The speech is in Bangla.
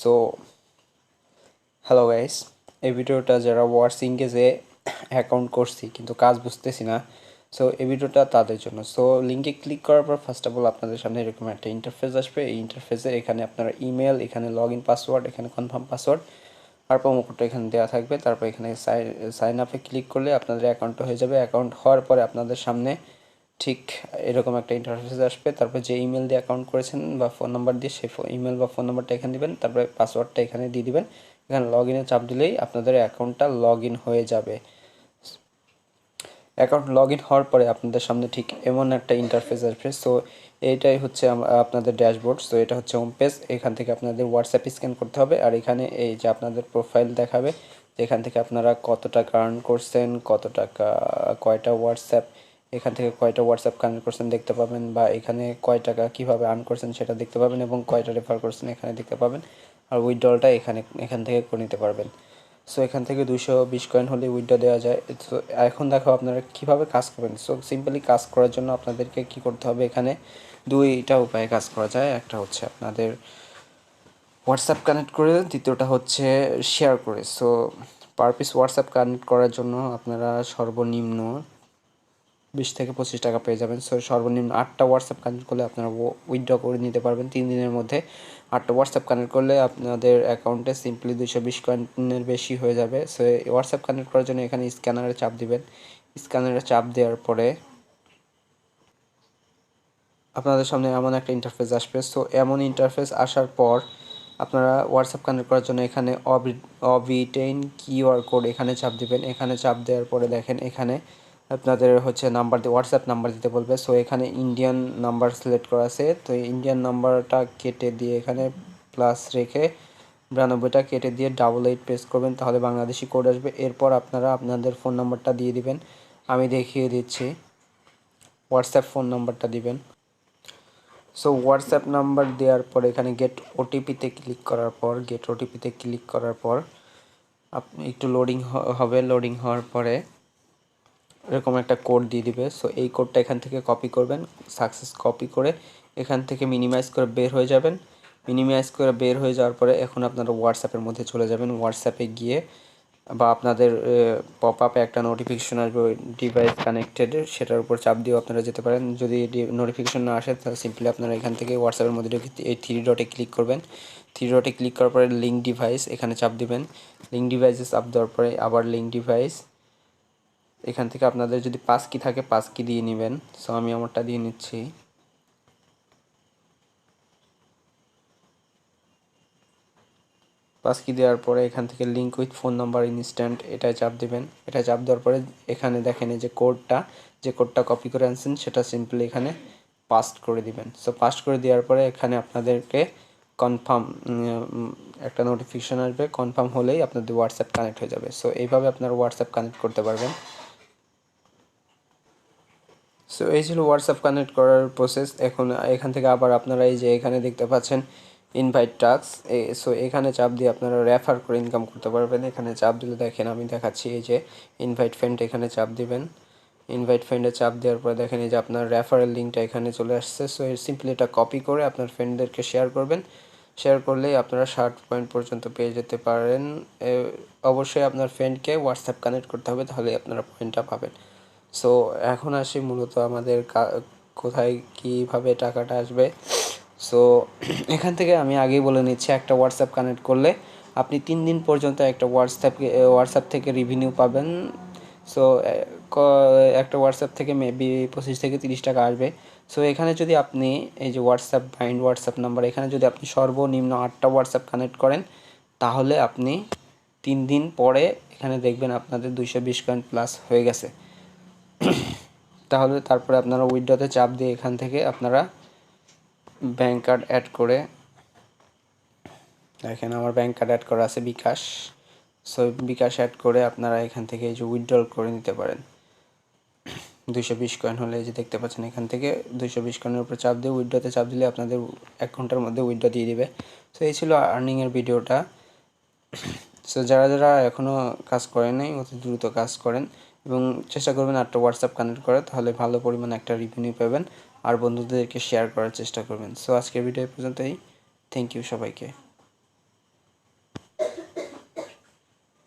সো হ্যালো গাইস এই ভিডিওটা যারা ওয়ার্সিংকে যে অ্যাকাউন্ট করছি, কিন্তু কাজ বুঝতেছি না সো এই ভিডিওটা তাদের জন্য। সো লিঙ্কে ক্লিক করার পর ফার্স্ট অফ অল আপনাদের সামনে এরকম একটা ইন্টারফেস আসবে। এই ইন্টারফেসে এখানে আপনারা ইমেল এখানে লগ ইন পাসওয়ার্ড এখানে কনফার্ম পাসওয়ার্ড আর প্রোমো কোডটা এখানে দেওয়া থাকবে। তারপর এখানে সাইন আপে ক্লিক করলে আপনাদের অ্যাকাউন্টটা হয়ে যাবে। অ্যাকাউন্ট হওয়ার পরে আপনাদের সামনে ঠিক এরকম একটা ইন্টারফেস আসবে। তারপর যে ইমেল দিয়ে অ্যাকাউন্ট করেছেন বা ফোন নাম্বার দিয়ে সেই ইমেল বা ফোন নাম্বারটা এখানে দিবেন, তারপরে পাসওয়ার্ডটা এখানে দিয়ে দিবেন। এখানে লগ ইনে চাপ দিলেই আপনাদের অ্যাকাউন্টটা লগ ইন হয়ে যাবে। অ্যাকাউন্ট লগ ইন হওয়ার পরে আপনাদের সামনে ঠিক এমন একটা ইন্টারফেস আসবে। সো এইটাই হচ্ছে আপনাদের ড্যাশবোর্ড সো এটা হচ্ছে হোম পেজ এখান থেকে আপনাদের হোয়াটসঅ্যাপ স্ক্যান করতে হবে। আর এখানে এই যে আপনাদের প্রোফাইল দেখাবে এখান থেকে আপনারা কত টাকা আর্ন করছেন, কত টাকা, কয়টা হোয়াটসঅ্যাপ এখান থেকে কয়টা হোয়াটসঅ্যাপ কানেক্ট করছেন দেখতে পাবেন বা এখানে কয় টাকা কীভাবে আর্ন করছেন সেটা দেখতে পাবেন এবং কয়টা রেফার করছেন এখানে দেখতে পাবেন। আর উইথড্রলটা এখানে, এখান থেকে করে নিতে পারবেন। সো এখান থেকে দুশো বিশ কয়েন হলে উইথড্র দেওয়া যায়। তো এখন দেখো আপনারা কীভাবে কাজ করবেন। সো সিম্পলি কাজ করার জন্য আপনাদেরকে কি করতে হবে? এখানে দুইটা উপায়ে কাজ করা যায়। একটা হচ্ছে আপনাদের হোয়াটসঅ্যাপ কানেক্ট করে দ্বিতীয়টা হচ্ছে শেয়ার করে। So per piece WhatsApp connect করার জন্য আপনারা সর্বনিম্ন বিশ থেকে পঁচিশ টাকা পেয়ে যাবেন। সো সর্বনিম্ন আটটা হোয়াটসঅ্যাপ কানেক্ট করলে আপনারা উইথড্র করে নিতে পারবেন। তিন দিনের মধ্যে আটটা হোয়াটসঅ্যাপ কানেক্ট করলে আপনাদের অ্যাকাউন্টে সিম্পলি দুশো বিশ কয়েনের বেশি হয়ে যাবে। সো হোয়াটসঅ্যাপ কানেক্ট করার জন্য এখানে স্ক্যানারে চাপ দিবেন। স্ক্যানারে চাপ দেওয়ার পরে আপনাদের সামনে এমন একটা ইন্টারফেস আসবে। সো এমন ইন্টারফেস আসার পর আপনারা হোয়াটসঅ্যাপ কানেক্ট করার জন্য এখানে অবিটেইন কিউআর কোড এখানে চাপ দিবেন। এখানে চাপ দেওয়ার পরে দেখেন এখানে আপনাদের হচ্ছে নাম্বার দিয়ে হোয়াটসঅ্যাপ নাম্বার দিতে বলবে। সো এখানে ইন্ডিয়ান নাম্বার সিলেক্ট করা আছে। তো ইন্ডিয়ান নাম্বারটা কেটে দিয়ে এখানে প্লাস রেখে বিরানব্বইটা কেটে দিয়ে ডাবল এইট প্রেস করবেন। তাহলে বাংলাদেশি কোড আসবে। এরপর আপনারা আপনাদের ফোন নাম্বারটা দিয়ে দিবেন। আমি দেখিয়ে দিচ্ছি। হোয়াটসঅ্যাপ ফোন নাম্বারটা দিবেন। সো হোয়াটসঅ্যাপ নাম্বার দেওয়ার পর এখানে গেট ওটিপিতে ক্লিক করার পর গেট ওটিপিতে ক্লিক করার পর আপনি একটু লোডিং হবে লোডিং হওয়ার পরে এরকম একটা কোড দিয়ে দিবে। সো এই কোডটা এখান থেকে কপি করবেন সাকসেস কপি করে এখান থেকে মিনিমাইজ করে বের হয়ে যাবেন। মিনিমাইজ করে বের হয়ে যাওয়ার পরে এখন আপনারা হোয়াটসঅ্যাপের মধ্যে চলে যাবেন। হোয়াটসঅ্যাপে গিয়ে বা আপনাদের পপ আপে একটা নোটিফিকেশন আসবে ডিভাইস কানেক্টেড সেটার উপর চাপ দিয়েও আপনারা যেতে পারেন। যদি নোটিফিকেশন না আসে, তাহলে সিম্পলি আপনারা এখান থেকে হোয়াটসঅ্যাপের মধ্যে এই থ্রি ডটে ক্লিক করবেন। থ্রি ডটে ক্লিক করার পরে লিঙ্ক ডিভাইস এখানে চাপ দিবেন। লিঙ্ক ডিভাইসে চাপ দেওয়ার পরে আবার লিঙ্ক ডিভাইস এখান থেকে আপনাদের যদি পাঁচ কি থাকে, পাঁচ কি দিয়ে নেবেন। সো আমি আমারটা দিয়ে নিচ্ছি। পাঁচ কি দেওয়ার পরে এখান থেকে link with phone number instant এটাই চাপ দেবেন। এটা চাপ দেওয়ার পরে এখানে দেখেন যে কোডটা যে কোডটা কপি করে আনছেন, সেটা সিম্পলি এখানে পাস্ট করে দিবেন। সো পাস্ট করে দেওয়ার পরে এখানে আপনাদেরকে কনফার্ম একটা নোটিফিকেশান আসবে। কনফার্ম হলেই আপনাদের হোয়াটসঅ্যাপ কানেক্ট হয়ে যাবে। সো এইভাবে আপনারা হোয়াটসঅ্যাপ কানেক্ট করতে পারবেন। সো এই ছিল হোয়াটসঅ্যাপ কানেক্ট করার প্রসেস এখন এখান থেকে আবার আপনারা এই যে এখানে দেখতে পাচ্ছেন ইনভাইট টাক্স সো এখানে চাপ দিয়ে আপনারা রেফার করে ইনকাম করতে পারবেন। এখানে চাপ দিলে দেখেন আমি দেখাচ্ছি এই যে ইনভাইট ফ্রেন্ড এখানে চাপ দিবেন। ইনভাইট ফ্রেন্ডে চাপ দেওয়ার পরে দেখেন এই যে আপনার রেফারেল লিঙ্কটা এখানে চলে আসছে। সো সিম্পলি এটা কপি করে আপনার ফ্রেন্ডদেরকে শেয়ার করবেন। শেয়ার করলেই আপনারা ষাট পয়েন্ট পর্যন্ত পেয়ে যেতে পারেন। অবশ্যই আপনার ফ্রেন্ডকে হোয়াটসঅ্যাপ কানেক্ট করতে হবে তাহলে আপনারা পয়েন্টটা পাবেন। সো এখন আসি মূলত আমাদের কোথায় কীভাবে টাকাটা আসবে। সো এখান থেকে আমি আগেই বলে নিচ্ছি, একটা হোয়াটসঅ্যাপ কানেক্ট করলে আপনি তিন দিন পর্যন্ত একটা হোয়াটসঅ্যাপ হোয়াটসঅ্যাপ থেকে রিভিনিউ পাবেন। সো একটা হোয়াটসঅ্যাপ থেকে মেবি পঁচিশ থেকে তিরিশ টাকা আসবে। সো এখানে যদি আপনি, এই যে হোয়াটসঅ্যাপ বাইন্ড হোয়াটসঅ্যাপ নাম্বার এখানে যদি আপনি সর্বনিম্ন আটটা হোয়াটসঅ্যাপ কানেক্ট করেন, তাহলে আপনি তিন দিন পরে এখানে দেখবেন আপনাদের দুইশো বিশ কয়েন প্লাস হয়ে গেছে। তাহলে তারপরে আপনারা উইড্রোতে চাপ দিয়ে এখান থেকে আপনারা ব্যাঙ্ক কার্ড অ্যাড করে, দেখেন আমার ব্যাঙ্ক কার্ড অ্যাড করা আছে বিকাশ সো বিকাশ অ্যাড করে আপনারা এখান থেকে এই যে উইথড্রল করে নিতে পারেন। দুইশো বিশ কয়েন হলে যে দেখতে পাচ্ছেন এখান থেকে দুইশো বিশ কয়েনের উপরে চাপ দিয়ে উইড্রোতে চাপ দিলে আপনাদের এক ঘণ্টার মধ্যে উইড্রো দিয়ে দিবে। তো এই ছিল আর্নিংয়ের ভিডিওটা সো যারা যারা এখনও কাজ করেন নাই, অতি দ্রুত কাজ করেন। এবং চেষ্টা করবেন একটা হোয়াটসঅ্যাপ কানেক্ট করে তাহলে ভালো পরিমাণ একটা রিভিনিউ পাবেন। আর বন্ধুদেরকে শেয়ার করার চেষ্টা করবেন। সো আজকের ভিডিও পর্যন্তই। থ্যাংক ইউ সবাইকে।